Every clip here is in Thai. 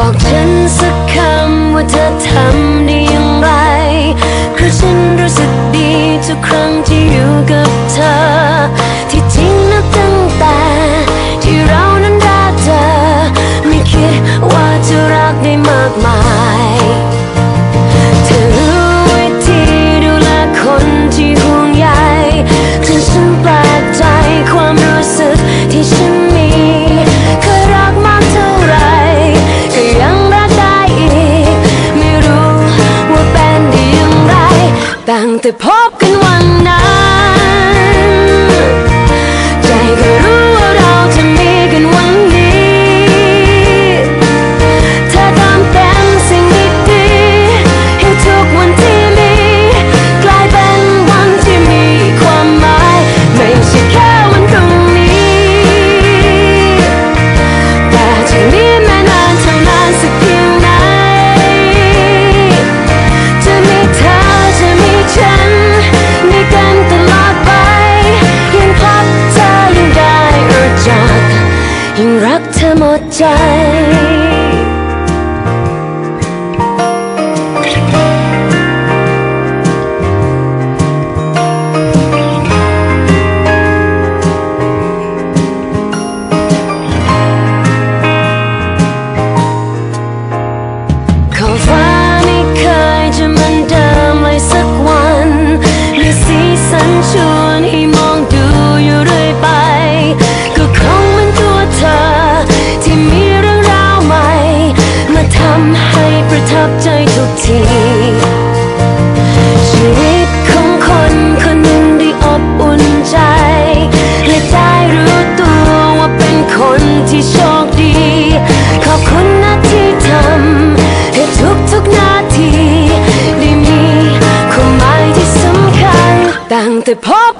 บอกฉันสักคำว่าเธอทำได้อย่างไรเพราะฉันรู้สึกดีทุกครั้งที่อยู่กับเธอ ที่จริงนับตั้งแต่ที่เรานั้นรักเธอไม่คิดว่าจะรักได้มากมายเธอรู้วิธีดูแลคนที่ห่วงใยจนฉันแปลกใจความรู้สึกที่ฉัน ตั้ง ธ ทุกทีชีวิตของคนคนหนึ่งได้อบอุ่นใจ และได้รู้ตัวว่าเป็นคนที่โชคดี ขอบคุณนะที่ทำให้ทุกทุกๆนาทีได้มีความหมายที่สำคัญตั้งแต่พบ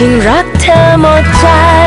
ยิ่งรักเธอหมดใจ